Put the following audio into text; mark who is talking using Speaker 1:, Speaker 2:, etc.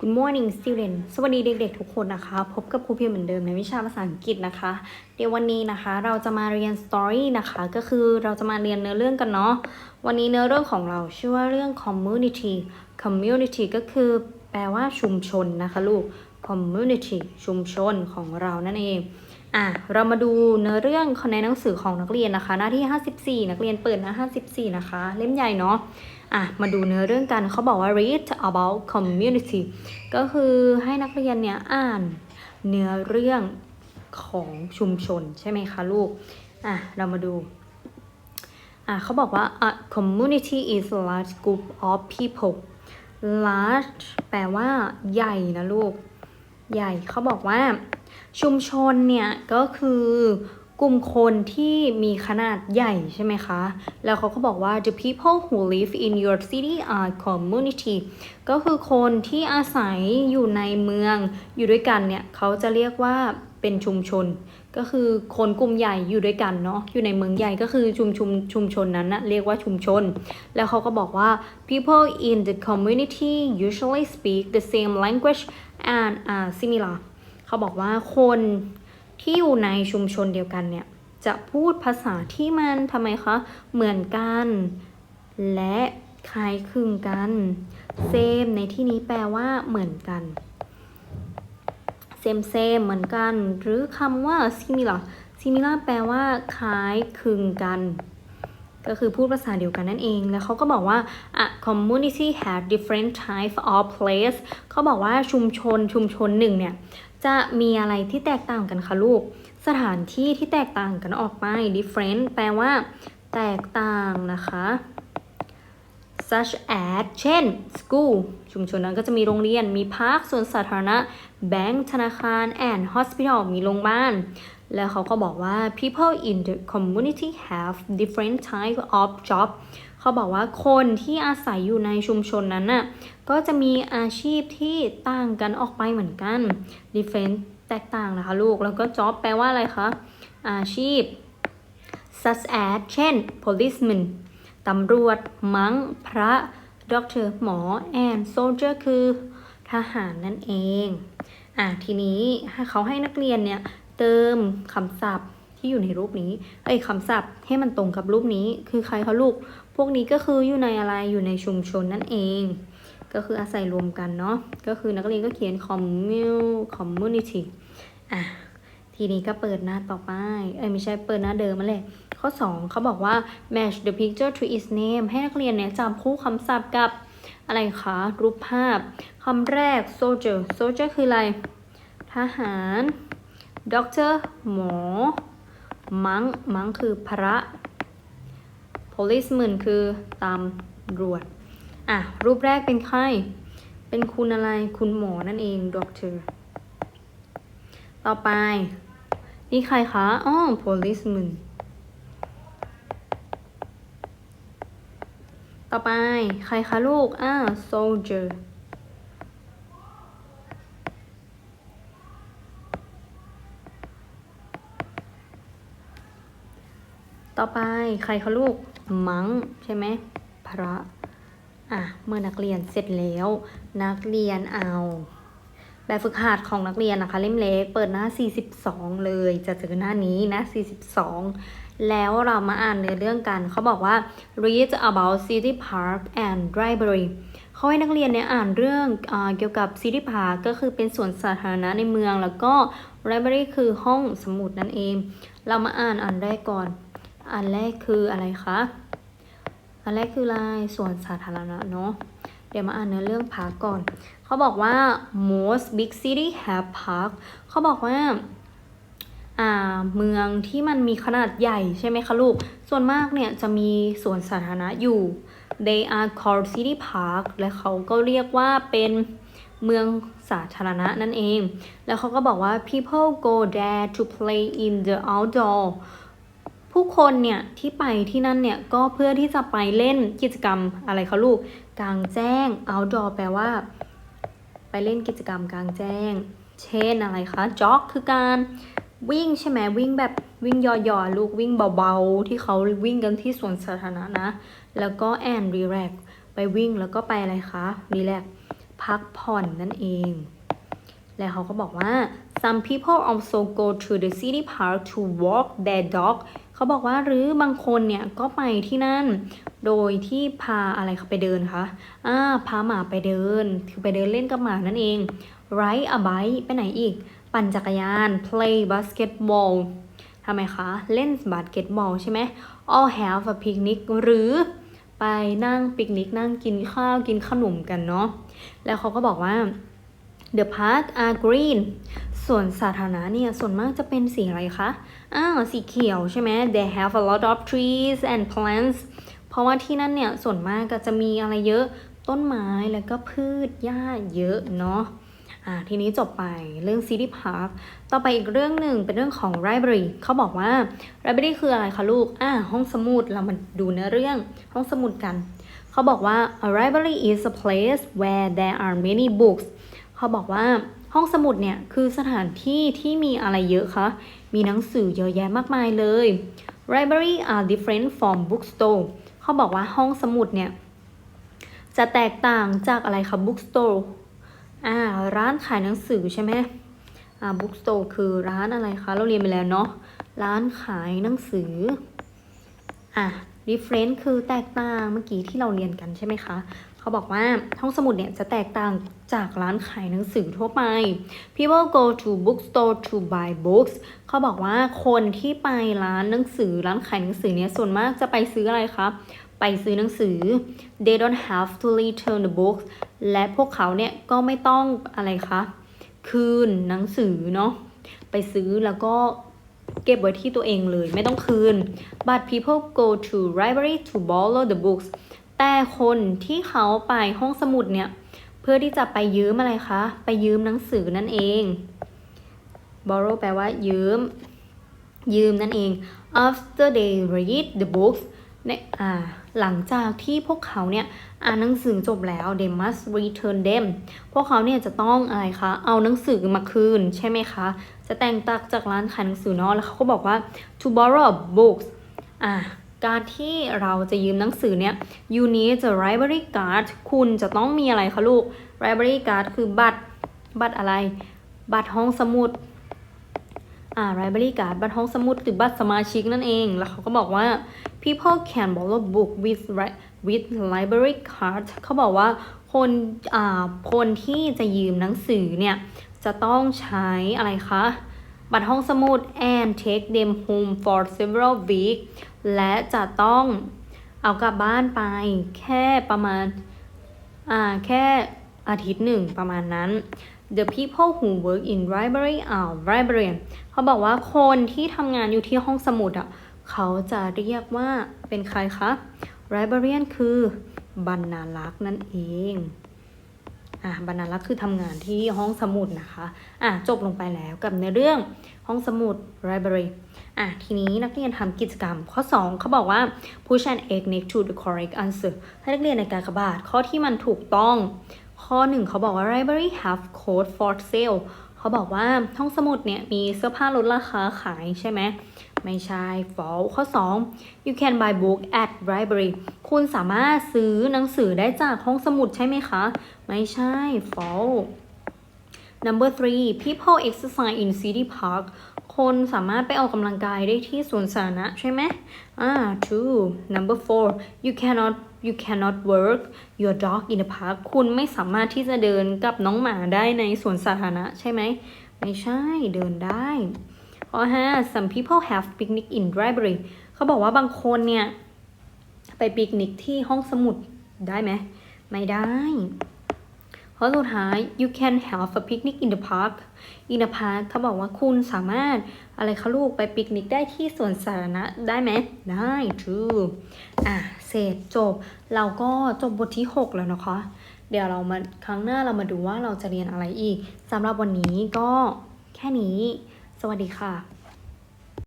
Speaker 1: Good morning student สวัสดีเด็กๆ ทุกคนนะคะ พบกับครูเพียรเหมือนเดิมในวิชาภาษาอังกฤษนะคะ เดี๋ยววันนี้นะคะเราจะมาเรียน story นะคะ ก็คือเราจะมาเรียนเนื้อเรื่องกันเนาะ วันนี้เนื้อเรื่องของเราชื่อว่าเรื่อง community community ก็คือแปลว่าชุมชนนะคะลูก community ชุมชนของเรานั่นเอง อะ เรามาดูเนื้อเรื่องในหนังสือของนักเรียนนะคะ หน้าที่ 54 นักเรียนเปิดหน้า 54 นะคะ เล่มใหญ่เนาะ อะมาดูเนื้อเรื่องกันเขาบอกว่า read about community ก็คือให้นักเรียนเนี่ยอ่านเนื้อเรื่องของชุมชนใช่ไหมคะลูกอะเรามาดูอะเขาบอกว่า a community is a large group of people large แปลว่าใหญ่นะลูก ใหญ่เขาบอกว่า ชุมชนเนี่ยก็คือ กลุ่มคนที่มีขนาดใหญ่ใช่ไหมคะ แล้วเขาก็บอกว่า the people who live in your city are community ก็คือคนที่อาศัยอยู่ในเมืองอยู่ด้วยกันเนี่ยเขาจะเรียกว่าเป็นชุมชน ก็คือคนกลุ่มใหญ่อยู่ด้วยกันเนาะอยู่ในเมืองใหญ่ก็คือชุมชุมชุมชนนั้นนะเรียกว่าชุมชน แล้วเขาก็บอกว่า people in the community usually speak the same language and are similar เขาบอกว่าคน ที่อยู่ในชุมชนเดียวกันเนี่ยจะพูดภาษาที่มันทำไมคะ เหมือนกัน และคล้ายคลึงกัน same ในที่นี้แปลว่าเหมือนกัน same same เหมือนกัน หรือคำว่า similar similar แปลว่า คล้ายคลึงกัน ก็คือพูดภาษาเดียวกันนั่นเอง แล้วเขาก็บอกว่า a community has different type of place เขาบอกว่าชุมชนชุมชนหนึ่งเนี่ย จะมีอะไรที่แตกต่างกันคะลูก สถานที่ที่แตกต่างกันออกไป different แปลว่า แตกต่างนะคะ such as เช่น school ชุมชนนั้นก็จะมีโรงเรียน มีพาร์คสวนสาธารณะ แบงก์ธนาคาร and hospital มีโรงพยาบาล แล้วเขาก็บอกว่า people in the community have different type of job เขาบอกว่าคนที่อาศัยอยู่ในชุมชนนั้นน่ะก็จะมีอาชีพที่ต่างกันออกไปเหมือนกัน different แตกต่างนะคะลูก แล้วก็ job แปลว่าอะไรคะ อาชีพ such as เช่น policeman ตำรวจ มัง้ง พระ doctor หมอ and soldier คือทหารนั่นเอง อะทีนี้เขาให้นักเรียนเนี่ย เติมคำศัพท์ที่อยู่ในรูปนี้เอ้ยคำศัพท์ให้มันตรงกับรูปนี้ คือใครคะลูก พวกนี้ก็คืออยู่ในอะไรอยู่ในชุมชนนั่นเอง ก็คืออาศัยรวมกันเนาะ ก็คือนักเรียนก็เขียน commu community อะ ทีนี้ก็เปิดหน้าต่อไป เอ้ยไม่ใช่เปิดหน้าเดิมมาเลยข้อ 2 เขาบอกว่า match the picture to its name ให้นักเรียนเนี่ยจำคู่คำศัพท์กับอะไรคะ รูปภาพคำแรก soldier soldier คืออะไร ทหาร doctor หมอ มังมังคือพระ policeman คือตำรวจ อะ รูปแรกเป็นใคร เป็นคุณอะไร คุณหมอนั่นเอง doctor ต่อไป นี่ใครคะ อ๋อ policeman ต่อไป ใครคะลูก อ่า soldier ต่อไปใครคะลูกมังใช่ไหมพระอะเมื่อนักเรียนเสร็จแล้ว นักเรียนเอา แบบฝึกหัดของนักเรียนนะคะ เล่มเล็กเปิดหน้า 42 เลยจะเจอหน้านี้นะ 42 แล้วเรามาอ่านเนื้อเรื่องกัน เขาบอกว่า read about city park and library เขาให้นักเรียนเนี่ยอ่านเรื่องอเกี่ยวกับ city park ก็คือเป็นสวนสาธารณะในเมือง แล้วก็ library คือห้องสมุดนั่นเอง เรามาอ่านอันแรกก่อน อันแรกคืออะไรคะ อันแรกคืออะไรสวนสาธารณะเนาะ เดี๋ยวมาอ่านเนื้อเรื่องพาร์คก่อน เขาบอกว่า most big city have park เขาบอกว่าอ่าเมืองที่มันมีขนาดใหญ่ใช่ไหมคะลูก ส่วนมากเนี่ยจะมีสวนสาธารณะอยู่ they are called city park และเขาก็เรียกว่าเป็นเมืองสาธารณะนั่นเอง แล้วเขาก็บอกว่า people go there to play in the outdoor ผู้คนเนี่ยที่ไปที่นั่นเนี่ยก็เพื่อที่จะไปเล่นกิจกรรมอะไรคะลูกกลางแจ้ง outdoor แปลว่า ไปเล่นกิจกรรมกลางแจ้ง เช่นอะไรคะ jog คือการวิ่งใช่ไหมวิ่งแบบวิ่งย่อๆลูกวิ่งเบาๆ ที่เขาวิ่งกันที่สวนสาธารณะนะ แล้วก็ and relax ไปวิ่งแล้วก็ไปอะไรคะ relax ไปพักผ่อนนั่นเอง แล้วเขาก็บอกว่า some people also go to the city park to walk their dog เขาบอกว่าหรือบางคนเนี่ยก็ไปที่นั่น โดยที่พาอะไรเขาไปเดินคะอ่าพาหมาไปเดิน คือไปเดินเล่นกับหมานั่นเอง ride a bike ไปไหนอีก ปั่นจักรยาน play basketball ทำไมคะ เล่นบาสเกตบอลใช่ไหม all have a picnic หรือไปนั่งปิกนิกนั่งกินข้าวกินขนมกันเนาะ แล้วเขาก็บอกว่า the park are green ส่วนสาธารณะเนี่ยส่วนมากจะเป็นสีอะไรคะ อ้าวสีเขียวใช่ไหม they have a lot of trees and plants เพราะว่าที่นั่นเนี่ยส่วนมากก็จะมีอะไรเยอะ ต้นไม้แล้วก็พืชหญ้าเยอะเนาะอ่าทีนี้จบไปเรื่อง City Park ต่อไปอีกเรื่องหนึ่งเป็นเรื่องของ Library เขาบอกว่า Library คืออะไรคะลูก อ่าห้องสมุดเรามาดูเนื้อเรื่องห้องสมุดกัน เขาบอกว่า a library is a place where there are many books เขาบอกว่า ห้องสมุดเนี่ยคือสถานที่ที่มีอะไรเยอะคะ มีหนังสือเยอะแยะมากมายเลย library are different from bookstore เขาบอกว่าห้องสมุดเนี่ย จะแตกต่างจากอะไรคะ bookstore อ่าร้านขายหนังสือใช่ไหมอ่า bookstore คือร้านอะไรคะเราเรียนไปแล้วเนาะร้านขายหนังสืออะ different คือแตกต่างเมื่อกี้ที่เราเรียนกันใช่ไหมคะ เขาบอกว่าห้องสมุดเนี่ยจะแตกต่างจากร้านขายหนังสือทั่วไป people go to bookstore to buy books เขาบอกว่าคนที่ไปร้านหนังสือร้านขายหนังสือเนี่ยส่วนมากจะไปซื้ออะไรคะไปซื้อหนังสือ they don't have to return the books และพวกเขาเนี่ยก็ไม่ต้องอะไรคะคืนหนังสือเนาะไปซื้อแล้วก็เก็บไว้ที่ตัวเองเลยไม่ต้องคืน but people go to library to borrow the books แต่คนที่เขาไปห้องสมุดเนี่ยเพื่อที่จะไปยืมอะไรคะ ไปยืมหนังสือนั่นเอง borrow แปลว่ายืม ยืมนั่นเอง after they read the books เนี่ยอ่าหลังจากที่พวกเขาเนี่ยอ่านหนังสือจบแล้ว they must return them พวกเขาเนี่ยจะต้องอะไรคะ เอาหนังสือมาคืนใช่ไหมคะ จะแต่งตักจากร้านขายหนังสือเนาะแล้วเขาก็บอกว่า to borrow books อ่า การที่เราจะยืมหนังสือเนี่ย you need a library card คุณจะต้องมีอะไรคะลูก library card คือบัตร บัตรอะไร บัตรห้องสมุด อ่า library card บัตรห้องสมุดหรือบัตรสมาชิกนั่นเอง แล้วเขาก็บอกว่า people can borrow book with with library card เขาบอกว่าคนอ่าคนที่จะยืมหนังสือเนี่ย จะต้องใช้อะไรคะ บัตรห้องสมุด and take them home for several weeks และจะต้องเอากลับบ้านไป แค่ประมาณ อ่า แค่อาทิตย์หนึ่งประมาณนั้น The people who work in library are librarian เขาบอกว่าคนที่ทำงานอยู่ที่ห้องสมุดอะ เขาจะเรียกว่าเป็นใครคะ librarian คือบรรณารักษ์นั่นเอง อะบรรณารักษ์คือทำงานที่ห้องสมุดนะคะอะจบลงไปแล้วกับในเรื่องห้องสมุด library อะทีนี้นักเรียนทำกิจกรรมข้อ 2 เขาบอกว่า push an egg next to the correct answer ให้นักเรียนในการกระบาดข้อที่มันถูกต้อง ข้อ 1 เขาบอกว่า library have clothes for sale เขาบอกว่าห้องสมุดเนี่ยมีเสื้อผ้าลดราคาขายใช่ไหม ไม่ใช่ false ข้อ 2 you can buy book at library คุณสามารถซื้อหนังสือได้จากห้องสมุดใช่ไหมคะ ไม่ใช่ false number three people exercise in city park คนสามารถไปออกกำลังกายได้ที่สวนสาธารณะใช่ไหมอ่า two number four you cannot you cannot work your dog in the park คุณไม่สามารถที่จะเดินกับน้องหมาได้ในสวนสาธารณะใช่ไหม ไม่ใช่เดินได้ ข้อ5 some people have picnic in library เขาบอกว่าบางคนเนี่ย ไปปิกนิกที่ห้องสมุดได้ไหม ไม่ได้ข้อสุดท้าย you can have a picnic in the park in the park เขาบอกว่าคุณสามารถอะไรคะลูกไปปิกนิกได้ที่สวนสาธารณะได้ไหม ได้ true อะ เสร็จจบ เราก็จบบทที่ 6 แล้วนะคะ เดี๋ยวเรามาครั้งหน้าเรามาดูว่าเราจะเรียนอะไรอีกสำหรับวันนี้ก็แค่นี้ สวัสดีค่ะ